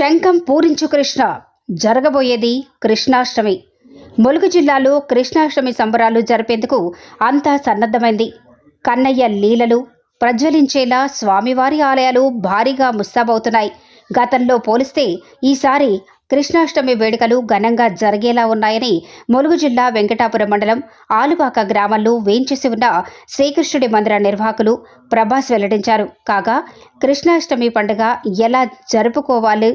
శంఖం పూరించు కృష్ణ. జరగబోయేది కృష్ణాష్టమి. ములుగు జిల్లాలో కృష్ణాష్టమి సంబరాలు జరిపేందుకు అంతా సన్నద్ధమైంది. కన్నయ్య లీలలు ప్రజ్వలించేలా స్వామివారి ఆలయాలు భారీగా ముస్తాబవుతున్నాయి. గతంలో పోలిస్తే ఈసారి కృష్ణాష్టమి వేడుకలు ఘనంగా జరిగేలా ఉన్నాయని ములుగు జిల్లా వెంకటాపురం మండలం ఆలుబాక గ్రామంలో వేంచేసి ఉన్న శ్రీకృష్ణుడి మందిర నిర్వాహకులు ప్రభాస్ వెల్లడించారు. కాగా కృష్ణాష్టమి పండుగ ఎలా జరుపుకోవాలి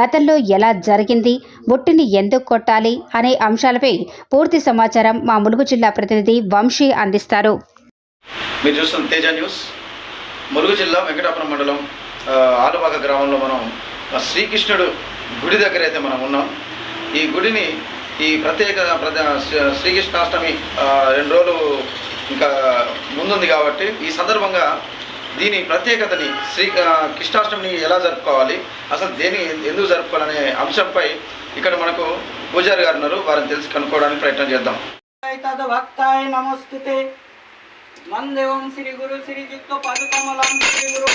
గతంలో ఎలా జరిగింది బుట్టిని ఎందుకు కొట్టాలి అనే అంశాలపై పూర్తి సమాచారం మా ములుగు జిల్లా ప్రతినిధి వంశీ అందిస్తారు. మీరు చూస్తున్న తేజ న్యూస్. ములుగు జిల్లా వెంకటాపురం మండలం ఆ, గ్రామంలో మనం శ్రీకృష్ణుడు గుడి దగ్గర అయితే మనం ఉన్నాం. ఈ గుడిని ఈ ప్రత్యేక శ్రీ- శ్రీకృష్ణాష్టమి రెండు రోజులు ఇంకా ముందుంది కాబట్టి ఈ సందర్భంగా దీని ప్రత్యేకతని శ్రీ కృష్ణాష్టమిని ఎలా జరుపుకోవాలి అసలు దేని ఎందుకు జరుపుకోవాలనే అంశంపై ఇక్కడ మనకు పూజారి గారు ఉన్నారు. వారిని తెలిసి కనుక్కోవడానికి ప్రయత్నం చేద్దాం. నమస్తే నమస్తుతే. మందేవం శ్రీ గురు శ్రీ యుక్త పదకమలం శ్రీ గురు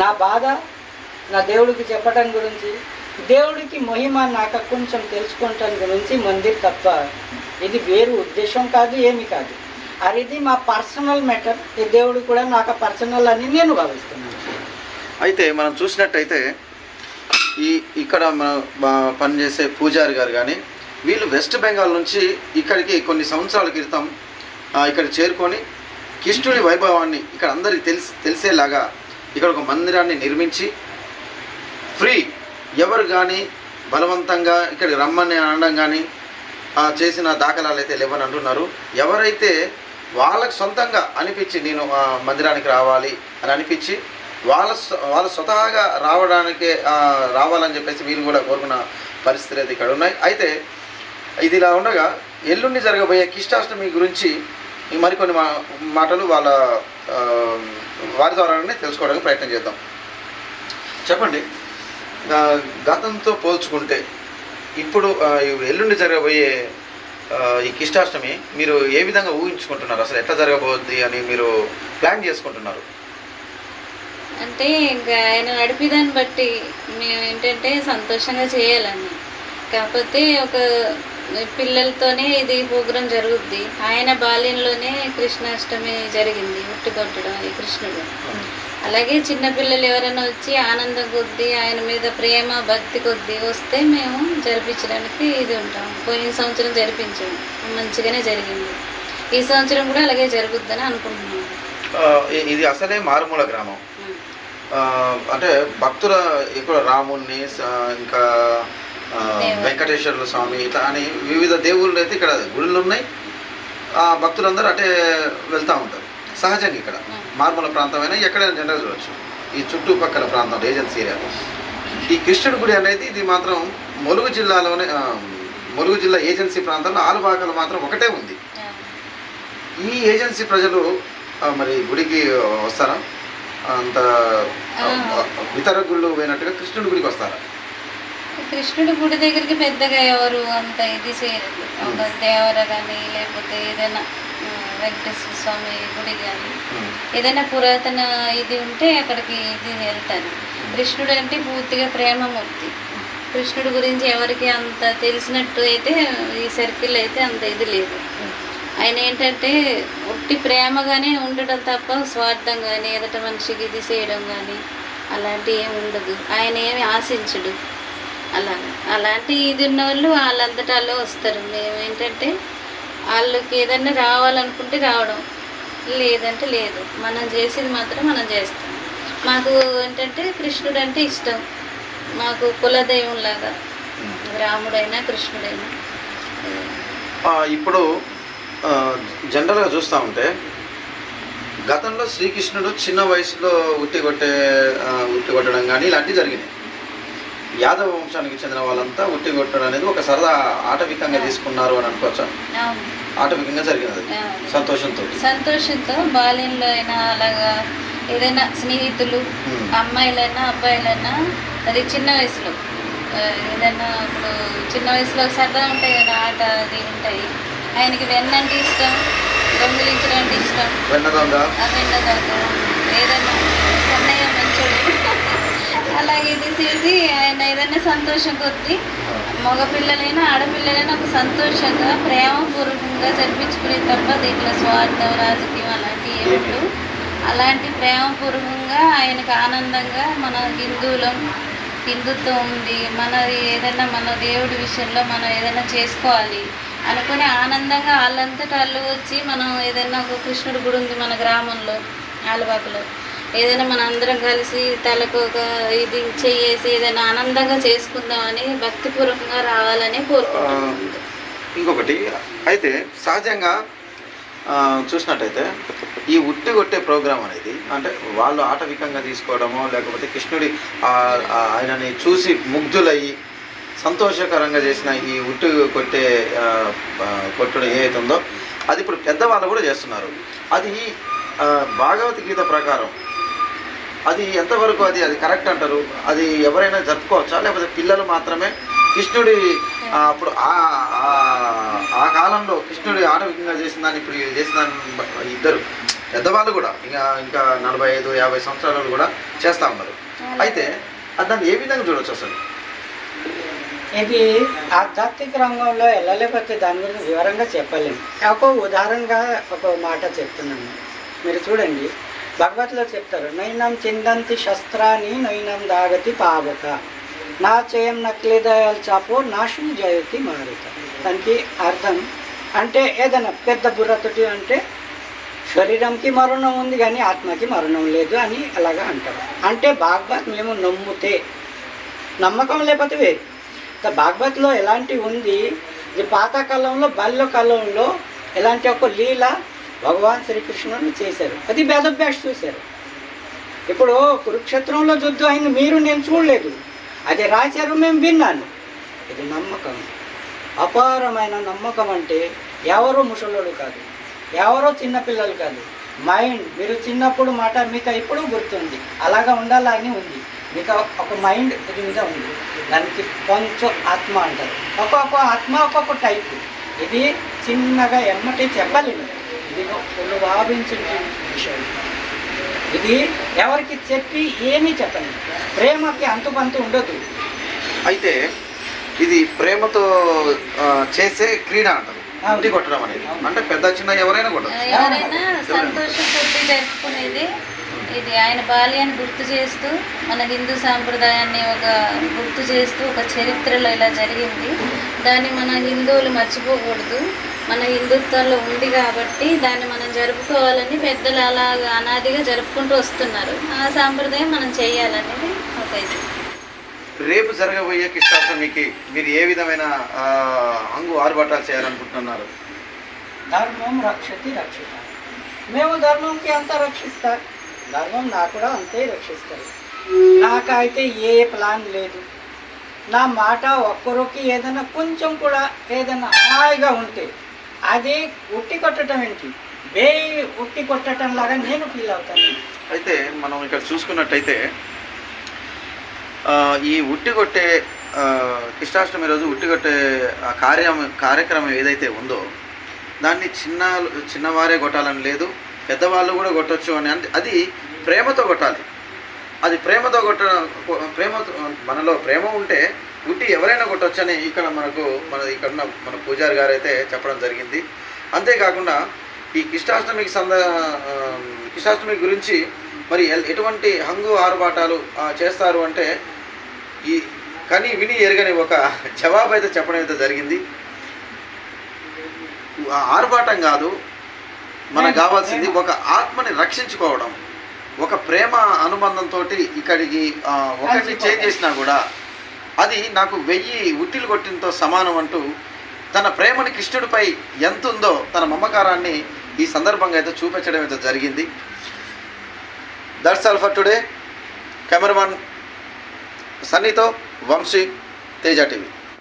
నా బాధ నా దేవుడికి చెప్పటం గురించి దేవుడికి మహిమ నాకు కొంచెం తెలుసుకుంటాం గురించి మందిర్ తప్ప ఇది వేరు ఉద్దేశం కాదు ఏమి కాదు. అది ఇది మా పర్సనల్ మ్యాటర్ ఈ దేవుడు కూడా నాకు పర్సనల్ అని నేను భావిస్తున్నాను. అయితే మనం చూసినట్టయితే ఈ ఇక్కడ మన పనిచేసే పూజారి గారు కానీ వీళ్ళు వెస్ట్ బెంగాల్ నుంచి ఇక్కడికి కొన్ని సంవత్సరాల క్రితం ఇక్కడ చేరుకొని కృష్ణుడి వైభవాన్ని ఇక్కడ అందరికీ తెలిసి తెలిసేలాగా ఇక్కడ ఒక మందిరాన్ని నిర్మించి ఫ్రీ ఎవరు కానీ బలవంతంగా ఇక్కడికి రమ్మని అనడం కానీ చేసిన దాఖలాలు అయితే లేవని అంటున్నారు. ఎవరైతే వాళ్ళకు సొంతంగా అనిపించి నేను ఆ, మందిరానికి రావాలి అని అనిపించి వాళ్ళ వాళ్ళ స్వతహాగా రావడానికి రావాలని చెప్పేసి వీళ్ళు కూడా కోరుకున్న పరిస్థితులు అయితే ఇక్కడ ఉన్నాయి. అయితే ఇది ఇలా ఉండగా ఎల్లుండి జరగబోయే కృష్ణాష్టమి గురించి మరికొన్ని మా మాటలు వాళ్ళ వారి ద్వారానే తెలుసుకోవడానికి ప్రయత్నం చేద్దాం. చెప్పండి. గతంతో పోల్చుకుంటే ఇప్పుడు ఎల్లుండి జరగబోయే ఈ కృష్ణాష్టమి మీరు ఏ విధంగా ఊహించుకుంటున్నారు? అసలు ఎట్లా జరగబోద్ది అని మీరు ప్లాన్ చేసుకుంటున్నారు? అంటే ఇంకా ఆయన నడిపిదాన్ని బట్టి మేము ఏంటంటే సంతోషంగా చేయాలని కాకపోతే ఒక పిల్లలతోనే ఇది ప్రోగ్రాం జరుగుద్ది. ఆయన బాల్యంలోనే కృష్ణాష్టమి జరిగింది ఉట్టి కొట్టడం ఈ కృష్ణుడు. అలాగే చిన్నపిల్లలు ఎవరైనా వచ్చి ఆనందం కొద్దీ ఆయన మీద ప్రేమ భక్తి కొద్దీ వస్తే మేము జరిపించడానికి ఇది ఉంటాం. పోయిన సంవత్సరం జరిపించాము మంచిగానే జరిగింది. ఈ సంవత్సరం కూడా అలాగే జరుగుద్దని అనుకుంటున్నాము ఇది అసలే మారుమూల గ్రామం. అంటే భక్తుల ఇక్కడ రాముణ్ణి ఇంకా ఆ, దేవుడు. వెంకటేశ్వర స్వామి ఇట్లా అని వివిధ దేవుళ్ళు అయితే ఇక్కడ గుళ్ళు ఉన్నాయి. ఆ భక్తులందరూ అటే వెళ్తూ ఉంటారు. సహజంగా ఇక్కడ. మారుమూల ప్రాంతమైనా ఎక్కడైనా జనరల్ చూడొచ్చు. ఈ చుట్టుపక్కల ప్రాంతం ఏజెన్సీ ఏరియా. ఈ కృష్ణుడి గుడి అనేది ఇది మాత్రం ములుగు జిల్లాలోనే ములుగు జిల్లా ఏజెన్సీ ప్రాంతంలో ఆలుబాకలు మాత్రం ఒకటే ఉంది. ఈ ఏజెన్సీ ప్రజలు మరి గుడికి వస్తారా? అంత. ఇతర గుళ్ళు పోయినట్టుగా కృష్ణుడి గుడికి వస్తారా? కృష్ణుడి గుడి దగ్గరికి పెద్దగా ఎవరు అంత ఇది చేయరు. ఒక దేవర కానీ లేకపోతే ఏదైనా వెంకటేశ్వర స్వామి గుడి కానీ ఉమ్. ఏదైనా పురాతన ఇది ఉంటే అక్కడికి ఇది వెళ్తారు. కృష్ణుడు అంటే పూర్తిగా ప్రేమమూర్తి. కృష్ణుడి గురించి ఎవరికి అంత తెలిసినట్టు అయితే ఈ సర్కిల్ అయితే అంత ఇది లేదు. ఆయన ఏంటంటే ఉట్టి ప్రేమగానే ఉండడం తప్ప స్వార్థం కానీ ఎదట మనిషికి ఇది చేయడం కానీ అలాంటి ఏమి ఉండదు. ఆయన ఏమి ఆశించడు. అలా అలాంటి ఇది ఉన్న వాళ్ళు వాళ్ళంతటా వాళ్ళు వస్తారు. మేము ఏంటంటే వాళ్ళకి ఏదైనా రావాలనుకుంటే రావడం. లేదంటే లేదు. మనం చేసేది మాత్రం మనం చేస్తాం. మాకు ఏంటంటే కృష్ణుడు అంటే ఇష్టం. మాకు కులదైవంలాగా రాముడైనా కృష్ణుడైనా. ఇప్పుడు జనరల్గా చూస్తూ ఉంటే గతంలో శ్రీకృష్ణుడు చిన్న వయసులో ఉట్టి కొట్టే ఉట్టి కొట్టడం కానీ ఇలాంటివి జరిగినాయి. యాదవ వంశానికి చెందిన వాళ్ళంతా ఉట్టి కొట్టడం అనేది ఒక సరదా ఆటవికంగా తీసుకున్నారు అని అనుకోవచ్చా? ఆటవికంగా జరిగినది. సంతోషంతో. సంతోషంతో బాల్యంలో అయినా అలాగా ఏదైనా స్నేహితులు. అమ్మాయిలైనా అబ్బాయిలైనా అది చిన్న వయసులో. ఏదైనా ఇప్పుడు చిన్న వయసులో సరదా ఉంటాయి కదా ఆట అది ఉంటాయి. ఆయనకి వెన్న అంటే ఇష్టం దొంగిలించడం అంటే ఇష్టం. వెన్న దొంగ. వెన్న దొంగ. ఏదైనా కన్నయ్య మంచోడు. అలాగే తీసేసి ఆయన ఏదైనా సంతోషం కొద్దీ మగపిల్లలైనా ఆడపిల్లలైనా ఒక సంతోషంగా ప్రేమపూర్వకంగా జరిపించుకునే తప్ప దీంట్లో స్వార్థం రాజకీయం అలాంటివి ఏమిటో అలాంటి ప్రేమపూర్వకంగా ఆయనకు ఆనందంగా మన హిందువులం హిందుత్వం ఉంది. మన ఏదైనా మన దేవుడి విషయంలో మనం ఏదైనా చేసుకోవాలి అనుకుని ఆనందంగా వాళ్ళంతటా వాళ్ళు వచ్చి మనం ఏదైనా ఒక కృష్ణుడి గుడి ఉంది మన గ్రామంలో ఆలవాకులో ఏదైనా మన అందరం కలిసి తలకు ఒక ఇది చేసి ఏదైనా ఆనందంగా చేసుకుందామని భక్తిపూర్వకంగా రావాలని కోరుకుంటున్నాం ఇంకొకటి అయితే సహజంగా చూసినట్టయితే ఈ ఉట్టి కొట్టే ప్రోగ్రాం అనేది అంటే వాళ్ళు ఆటవికంగా తీసుకోవడమో లేకపోతే కృష్ణుడి ఆయనని చూసి ముగ్ధులయ్యి సంతోషకరంగా చేసిన ఈ ఉట్టు కొట్టే కొట్టుడు కొట్టడం ఏదైతే ఉందో అది ఇప్పుడు పెద్దవాళ్ళు కూడా చేస్తున్నారు. అది భాగవద్గీత ప్రకారం అది ఎంతవరకు అది అది కరెక్ట్ అంటారు? అది ఎవరైనా జరుపుకోవచ్చా? లేకపోతే పిల్లలు మాత్రమే కృష్ణుడి అప్పుడు ఆ కాలంలో కృష్ణుడి ఆటవికంగా చేసిన దాన్ని ఇప్పుడు చేసిన దాన్ని ఇద్దరు పెద్దవాళ్ళు కూడా ఇంకా ఇంకా నలభై ఐదు యాభై సంవత్సరాలు కూడా చేస్తూ ఉన్నారు. అయితే అది దాన్ని ఏ విధంగా చూడొచ్చు అసలు? ఇది ఆధ్యాత్మిక రంగంలో వెళ్ళలేకపోతే దాని గురించి వివరంగా చెప్పలేము. ఒక ఉదాహరణగా ఒక మాట చెప్తున్నాను. మీరు చూడండి. భగవత్లో చెప్తారు నైనం చిందంతి శస్త్రాన్ని నైనం దాగతి పావక. నా చేయం నక్లేదయాలు చాపో నాశం జయతి మారుత. దానికి అర్థం అంటే ఏదైనా పెద్ద బుర్రతోటి అంటే శరీరంకి మరణం ఉంది కానీ ఆత్మకి మరణం లేదు అని అలాగా అంటారు. అంటే భాగవత్ మేము నమ్ముతే నమ్మకం లేకపోతే వేరు. భాగవత్లో ఎలాంటి ఉంది ఇది పాతకాలంలో బాల్య కాలంలో ఎలాంటి ఒక లీల భగవాన్ శ్రీకృష్ణుని చేశారు. అది వేదభ్యాస చూశారు. ఇప్పుడు కురుక్షేత్రంలో యుద్ధం అయింది మీరు నేను చూడలేదు. అది రాశారు మేము విన్నాను. ఇది నమ్మకం. అపారమైన నమ్మకం అంటే ఎవరో ముసలోడు కాదు ఎవరో చిన్నపిల్లలు కాదు. మైండ్ మీరు చిన్నప్పుడు మాట మీకు ఇప్పుడు గుర్తుంది. అలాగా ఉండాలని ఉంది. మీకు ఒక మైండ్ ఇది మీద ఉంది. దానికి కొంచెం ఆత్మ అంటారు. ఒక్కొక్క ఆత్మ ఒక్కొక్క టైపు. ఇది చిన్నగా ఎమ్మటి చెప్పలేము. ఇది ఫుల్ భావించిన విషయం. ఇది ఎవరికి చెప్పి ఏమీ చెప్పండి ప్రేమకి అంతుపంతు ఉండదు. అయితే ఇది ప్రేమతో చేసే క్రీడ అంటారు. కొట్టడం అనేది. అంటే పెద్ద చిన్న ఎవరైనా కొట్టచ్చు. ఇది ఆయన బాల్యాన్ని గుర్తు చేస్తూ మన హిందూ సాంప్రదాయాన్ని ఒక గుర్తు చేస్తూ ఒక చరిత్రలో ఇలా జరిగింది. దాన్ని మన హిందువులు మర్చిపోకూడదు. మన హిందుత్వంలో ఉంది కాబట్టి దాన్ని మనం జరుపుకోవాలని పెద్దలు అలాగా అనాదిగా జరుపుకుంటూ వస్తున్నారు. ఆ సాంప్రదాయం మనం చేయాలనేది ఒక ఇది. రేపు జరగబోయే కృష్ణాష్టమికి మీరు ఏ విధమైన హంగు ఆర్భాటాలు చేయాలనుకుంటున్నారు? ధర్మం రక్షతి రక్షిత. మేము ధర్మంకి అంతా రక్షిస్తా. ధర్మం నాకు కూడా అంతే రక్షిస్తారు నాకైతే ఏ ప్లాన్ లేదు. నా మాట ఒక్కరికి ఏదైనా కొంచెం కూడా ఏదైనా హాయిగా ఉంటే అది ఉట్టి కొట్టడం ఏంటి? బే ఉట్టి కొట్టడం లాగా నేను ఫీల్ అవుతాను. అయితే మనం ఇక్కడ చూసుకున్నట్టయితే ఈ ఉట్టి కొట్టే కృష్ణాష్టమి రోజు ఉట్టి కొట్టే ఆ కార్యం కార్యక్రమం ఏదైతే ఉందో దాన్ని చిన్న చిన్నవారే కొట్టాలని లేదు పెద్దవాళ్ళు కూడా కొట్టచ్చు అని అంటే అది ప్రేమతో కొట్టాలి. అది ప్రేమతో కొట్ట ప్రేమతో మనలో ప్రేమ ఉంటే ఉట్టి ఎవరైనా కొట్టొచ్చని ఇక్కడ మనకు మన ఇక్కడ ఉన్న మన పూజారి గారు అయితే చెప్పడం జరిగింది. అంతేకాకుండా ఈ కృష్ణాష్టమికి సంద కృష్ణాష్టమి గురించి మరి ఎటువంటి హంగు ఆర్భాటాలు ఆ, చేస్తారు అంటే ఈ కని విని ఎరగని ఒక జవాబు అయితే చెప్పడం అయితే జరిగింది. ఆ ఆర్భాటం కాదు మనకు కావాల్సింది ఒక ఆత్మని రక్షించుకోవడం. ఒక ప్రేమ అనుబంధంతో ఇక్కడికి ఒకటి చేంజ్ చేసినా కూడా అది నాకు వెయ్యి ఉట్టిలు కొట్టినతో సమానం అంటూ తన ప్రేమని కృష్ణుడిపై ఎంత ఉందో తన మమకారాన్ని ఈ సందర్భంగా అయితే చూపించడం అయితే జరిగింది. That's all for today cameraman సన్నీతో Vamsi Teja TV.